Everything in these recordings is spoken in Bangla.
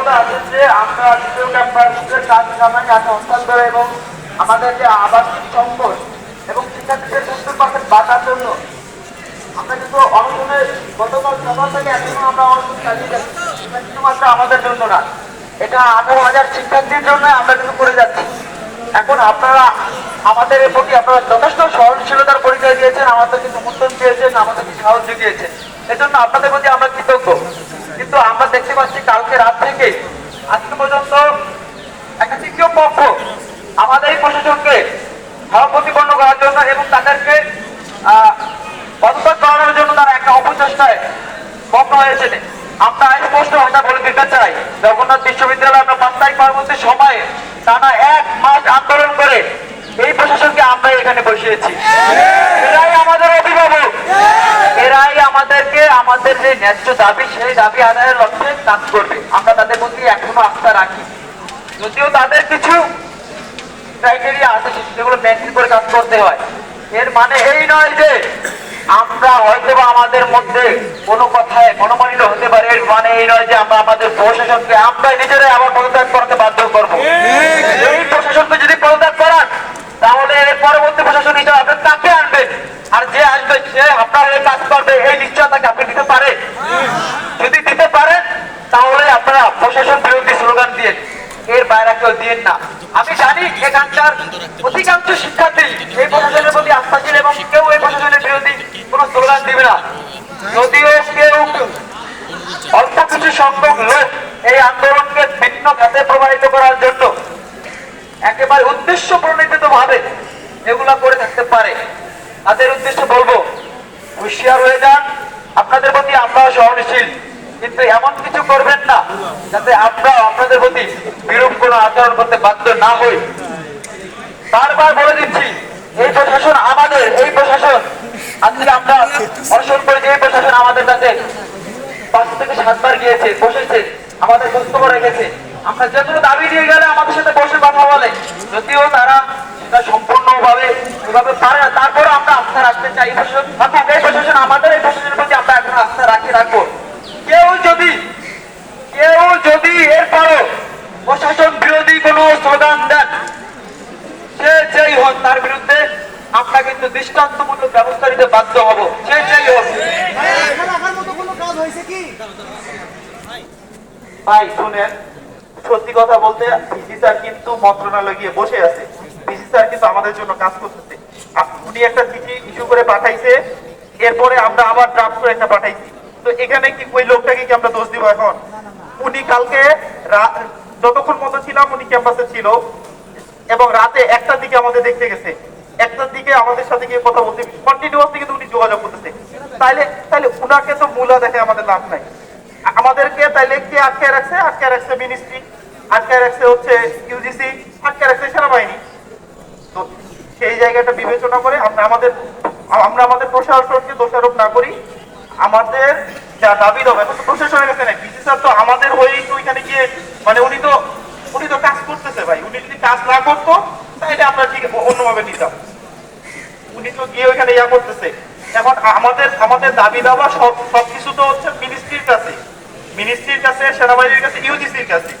অবগত আছেন যে আমরা দ্বিতীয় ক্যাম্পাসের কাজ কামাই কাজ হস্তান্তর এবং আমাদের যে আবাসিক সম্পদ এবং শিক্ষার্থীদের সুন্দর পাশে বাঁচার জন্য আমরা কিন্তু অনশনের গতকাল সকাল থেকে এখনও আমরা অনশন চালিয়ে যাচ্ছি। শুধুমাত্র আমাদের জন্য না, এটা আঠারো হাজার শিক্ষার্থীর জন্য আমরা কিন্তু করে যাচ্ছি। এখন আপনারা আমাদের এর প্রতি আপনারা যথেষ্ট সহনশীলতার পরিচয় দিয়েছেন আমাদেরকে সমর্থন দিয়েছেন, আমাদেরকে সাহায্য দিয়েছেন এজন্য আপনাদের প্রতি আমরা কৃতজ্ঞ। কিন্তু আমরা দেখতে পাচ্ছি কালকে রাত থেকে আজকে পর্যন্ত একটা তৃতীয় পক্ষ আমাদের এই প্রশাসনকে ভাবপ্রতিপন্ন করার জন্য এবং তাদেরকে পদত্যাগ করানোর জন্য তারা একটা অপচেষ্টায় মগ্ন হয়েছে আমরা স্পষ্ট ভাষা বলে দিতে চাই, জগন্নাথ বিশ্ববিদ্যালয় আমরা পাঁচ তারিখ পরবর্তী সময়ে টানা এক মাস আন্দোলন করে এই প্রশাসনকে আমরা এখানে বসিয়েছি। এরাই আমাদের অভিভাবক। এরাই আমাদেরকে আমাদের যে ন্যায্য দাবি সেই দাবি আদায়ের লক্ষ্যে কাজ করবে। আমরা তাদের প্রতি এখনও আস্থা রাখি। যদিও তাদের কিছু ক্রাইটেরিয়া আছে যেগুলো মেনটেন করে কাজ করতে হয়। এর মানে এই নয় যে আমরা হয়তো বা আমাদের মধ্যে কোনো কথায় মনোমালিন্য হতে পারে। এর মানে এই নয় যে আমরা আমাদের প্রশাসনকে আমরা নিজেরাই আবার পদত্যাগ করতে বাধ্য করব। এই প্রশাসনকে যদি পদত্যাগ করান তাহলে এর পরবর্তী প্রশাসন হিসেবে আপনি কাকে আনবেন আর যে আসবে সে আপনার হয়ে কাজ করবে এই নিশ্চয়তাকে আপনি দিতে পারেন যদি দিতে পারেন তাহলে আপনারা প্রশাসন বিরোধী স্লোগান দিয়ে এর বাইরে কেউ দিন না। আমি জানি এখানকার অধিকাংশ শিক্ষার্থী এই প্রশাসনের প্রতি আস্থাশীল এবং কেউ এই প্রশাসনের বিরোধী কোনো স্লোগান দিবে না। যদিও কেউ অল্প কিছু সংখ্যক লোক এই আন্দোলনকে ভিন্ন খাতে প্রবাহিত করার জন্য একেবারে উদ্দেশ্য প্রণীত ভাবে এগুলা করে থাকতে পারে। তাদের উদ্দেশ্য বলব হুঁশিয়ার হয়ে যান। আপনাদের প্রতি আমরাও সহনশীল। কিন্তু এমন কিছু করবেন না, যাতে আমরা আপনাদের প্রতি বিরূপ কোনো আচরণ করতে বাধ্য না হই। বারবার বলে দিচ্ছি, এই প্রশাসন আমাদের, এই প্রশাসন। আজকে আমরা অর্জন করে এই প্রশাসন আমাদের কাছে পাঁচ থেকে সাতবার গিয়েছে, বসেছে, আমাদের বক্তব্য রেখেছে, আমরা যে দাবি দিয়ে গেলে আমাদের সাথে বসে কথা বলে, যদিও তারা সেটা সম্পূর্ণভাবে এভাবে পারে তারপরে আমরা আস্থা রাখতে চাই। অর্থাৎ এই প্রশাসন, আমাদের এই প্রশাসনের প্রতি আমরা এখন আস্থা রাখি রাখব। কেউ যদি কেউ যদি এরপরও প্রশাসন বিরোধী কোনো স্লোগান দেন, সে যেই হোক তার বিরুদ্ধে আমরা কিন্তু দৃষ্টান্তমূলক ব্যবস্থা নিতে বাধ্য হব। সে যেই হোক। ভাই, শুনেন, সত্যি কথা বলতে, পিসি স্যার কিন্তু মন্ত্রণালয়ে গিয়ে বসে আছে। পিসি স্যার কিন্তু আমাদের জন্য কাজ করতেছে। উনি একটা চিঠি ইস্যু করে পাঠাইছে এরপরে আমরা আবার ড্রাফট করে একটা পাঠাইছি। তো এখানে কি ওই লোকটাকে কি আমরা দোষ দিব এখন? উনি কালকে যতক্ষণ মতো ছিলাম উনি ক্যাম্পাসে ছিল এবং রাতে একটার দিকে আমাদের দেখতে গেছে। একটার দিকে আমাদের সাথে গিয়ে কথা বলতে কন্টিনিউয়াসলি কিন্তু উনি যোগাযোগ করতেছে। তাইলে তাইলে উনাকে তো মূলা দেখে আমাদের লাভ নাই। আমাদেরকে তাইলে কে আটকে রাখছে? আটকে রাখছে মিনিস্ট্রি আটকে রাখছে হচ্ছে ইউজিসি আটকে রাখছে সেনাবাহিনী। তো সেই জায়গাটা বিবেচনা করে আমরা আমাদের আমরা আমাদের প্রশাসনকে দোষারোপ না করি। আমাদের যা দাবি দেবো তো প্রশাসনের কাছে নেই। বিসি স্যার তো আমাদের হয়েই তো ওইখানে গিয়ে মানে উনি তো উনি তো কাজ করতেছে ভাই। উনি যদি কাজ না করতো, তাহলে আমরা ঠিক অন্যভাবে নিতাম উনি তো গিয়ে ওইখানে ইয়া করতেছে। এখন আমাদের আমাদের দাবি দাবা সব সবকিছু তো হচ্ছে মিনিস্ট্রির কাছে। মিনিস্ট্রির কাছে, সেনাবাহিনীর কাছে ইউজিসির কাছে।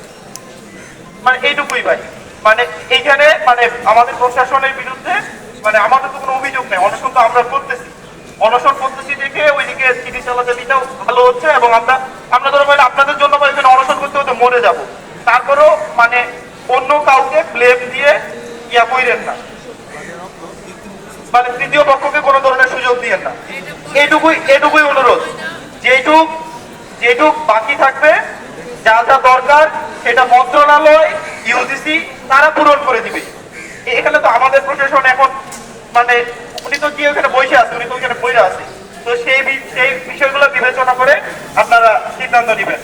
মানে এইটুকুই ভাই। মানে এইখানে মানে আমাদের প্রশাসনের বিরুদ্ধে মানে আমাদের তো কোনো অভিযোগ নেই, অনশন তো আমরা করতেছি। অনশন করতেছি দেখে ওইদিকে চিঠি চালাচালিটাও ভালো হচ্ছে এবং আমরা আমরা ধরো ভাই আপনাদের জন্য এখানে অনশন করতে হতে মরে যাব। তারপরেও মানে অন্য কাউকে ব্লেম দিয়ে ইয়া কইরেন না। মানে তৃতীয় পক্ষকে কোনো ধরনের সুযোগ দিয়েন না। এইটুকুই এটুকুই অনুরোধ। যেটুক যেটুক বাকি থাকবে, যা যা দরকার, সেটা মন্ত্রণালয়, ইউজিসি তারা পূরণ করে দিবে। এখানে তো আমাদের প্রশাসন এখন মানে উনি তো কি ওখানে বসে আছে, উনি তো ওখানে বইরা আছে। তো সেই সেই বিষয়গুলো বিবেচনা করে আপনারা সিদ্ধান্ত নেবেন।